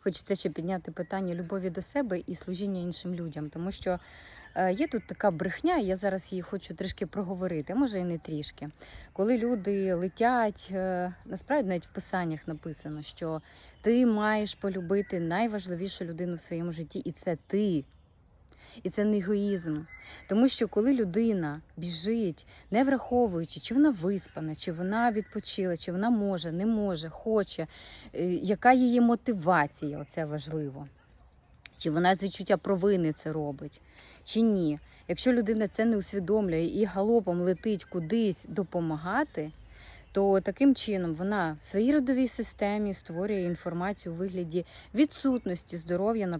хочеться ще підняти питання любові до себе і служіння іншим людям, тому що е, є тут така брехня, і я зараз її хочу трішки проговорити, може і не трішки. Коли люди летять, е, насправді навіть в писаннях написано, що ти маєш полюбити найважливішу людину в своєму житті, і це ти. І це не егоїзм. Тому що коли людина біжить, не враховуючи, чи вона виспана, чи вона відпочила, чи вона може, не може, хоче, е, яка її мотивація, оце важливо. Чи вона з відчуття провини це робить, чи ні. Якщо людина це не усвідомлює і галопом летить кудись допомагати, то таким чином вона в своїй родовій системі створює інформацію у вигляді відсутності здоров'я на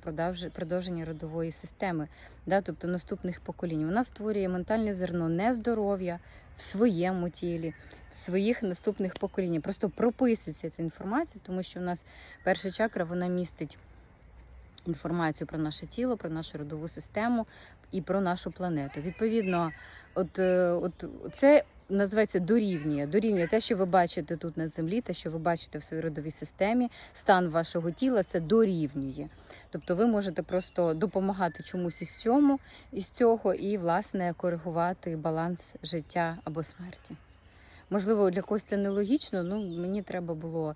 продовження родової системи, да, тобто наступних поколінь. Вона створює ментальне зерно нездоров'я в своєму тілі, в своїх наступних поколіннях. Просто прописується ця інформація, тому що у нас перша чакра вона містить інформацію про наше тіло, про нашу родову систему і про нашу планету. Відповідно, от, е, от це називається дорівнює. Дорівнює те, що ви бачите тут на землі, те, що ви бачите в своїй родовій системі, стан вашого тіла, це дорівнює. Тобто ви можете просто допомагати чомусь із цьому, із цього, і, власне, коригувати баланс життя або смерті. Можливо, для когось це нелогічно, ну мені треба було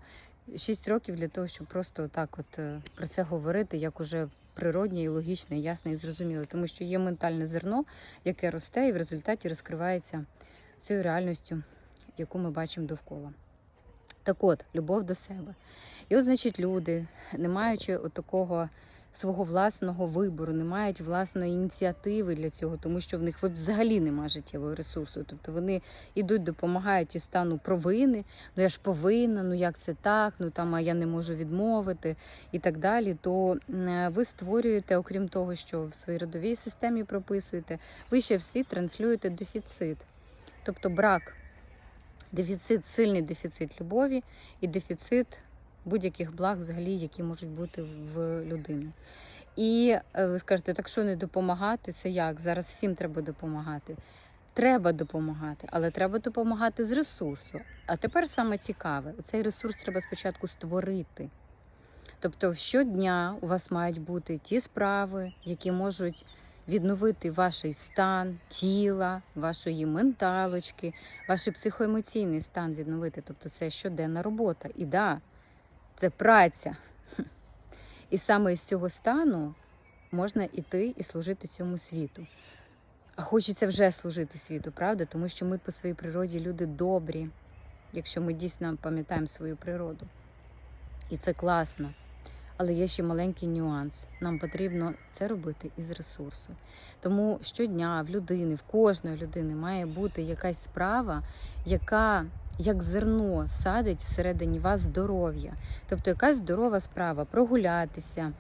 6 років для того, щоб просто так от е, про це говорити, як уже природнє і логічне, ясне і зрозуміле. Тому що є ментальне зерно, яке росте і в результаті розкривається цією реальністю, яку ми бачимо довкола. Так от, любов до себе. І от, значить, люди, не маючи такого свого власного вибору, не мають власної ініціативи для цього, тому що в них взагалі немає життєвого ресурсу. Тобто вони йдуть, допомагають із стану провини, ну я ж повинна, ну як це так, ну там а я не можу відмовити і так далі. То ви створюєте, окрім того, що в своїй родовій системі прописуєте, ви ще в світ транслюєте дефіцит, тобто брак. Дефіцит, сильний дефіцит любові і дефіцит будь-яких благ, взагалі, які можуть бути в людини. І е, ви скажете, так що не допомагати? Це як? Зараз всім треба допомагати. Треба допомагати, але треба допомагати з ресурсу. А тепер саме цікаве: цей ресурс треба спочатку створити. Тобто, щодня у вас мають бути ті справи, які можуть відновити ваш стан тіла, вашої менталочки, ваш психоемоційний стан відновити. Тобто, це щоденна робота. І да, це праця. І саме із цього стану можна іти і служити цьому світу. А хочеться вже служити світу, правда? Тому що ми по своїй природі люди добрі, якщо ми дійсно пам'ятаємо свою природу. І це класно. Але є ще маленький нюанс. Нам потрібно це робити із ресурсу. Тому щодня в людини, в кожної людини має бути якась справа, яка як зерно садить всередині вас здоров'я. Тобто якась здорова справа прогулятися,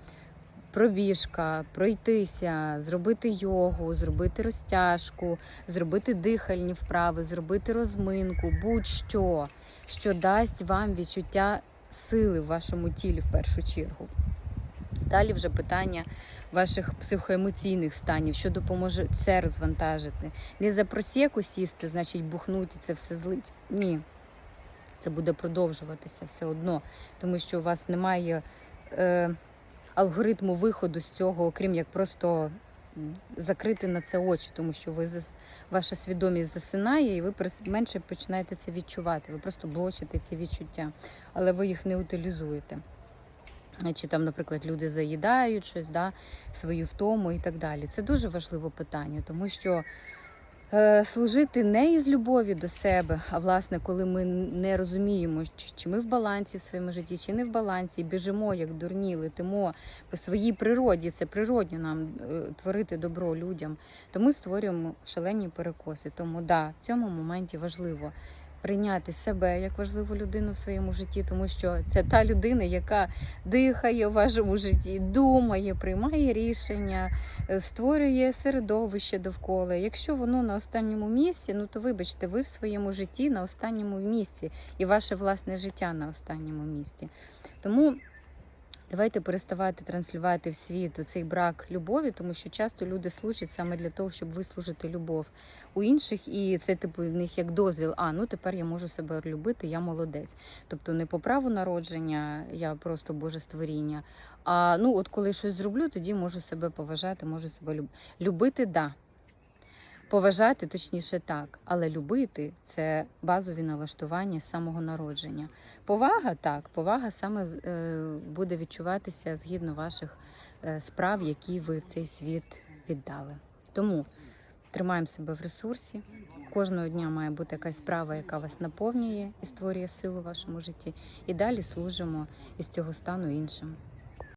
пробіжка, пройтися, зробити йогу, зробити розтяжку, зробити дихальні вправи, зробити розминку, будь-що, що дасть вам відчуття сили в вашому тілі в першу чергу. Далі вже питання ваших психоемоційних станів, що допоможе це розвантажити. Не за просіку сісти, значить бухнути це все злить. Ні. Це буде продовжуватися все одно, тому що у вас немає е, алгоритму виходу з цього, окрім як просто закрити на це очі, тому що ви ваша свідомість засинає, і ви менше починаєте це відчувати. Ви просто блочите ці відчуття, але ви їх не утилізуєте. Чи там, наприклад, люди заїдають щось, да, свою втому і так далі. Це дуже важливе питання, тому що служити не із любові до себе, а власне, коли ми не розуміємо, чи, чи ми в балансі в своєму житті, чи не в балансі, біжимо як дурні, летимо по своїй природі. Це природньо нам е, творити добро людям. То ми створюємо шалені перекоси. Тому да, в цьому моменті важливо прийняти себе як важливу людину в своєму житті, тому що це та людина, яка дихає в вашому житті, думає, приймає рішення, е, створює середовище довкола. Якщо воно на останньому місці, ну то вибачте, ви в своєму житті на останньому місці, і ваше власне життя на останньому місці. Тому Давайте переставати транслювати в світ цей брак любові, тому що часто люди служать саме для того, щоб вислужити любов у інших, і це типу в них як дозвіл. А ну тепер я можу себе любити, я молодець. Тобто не по праву народження, я просто Боже створіння. А ну, от коли щось зроблю, тоді можу себе поважати, можу себе люб... любити, да. Поважати, точніше так, але любити це базові налаштування з самого народження. Повага так, повага саме е, буде відчуватися згідно ваших е, справ, які ви в цей світ віддали. Тому тримаємо себе в ресурсі. Кожного дня має бути якась справа, яка вас наповнює і створює силу в вашому житті. І далі служимо із цього стану іншим.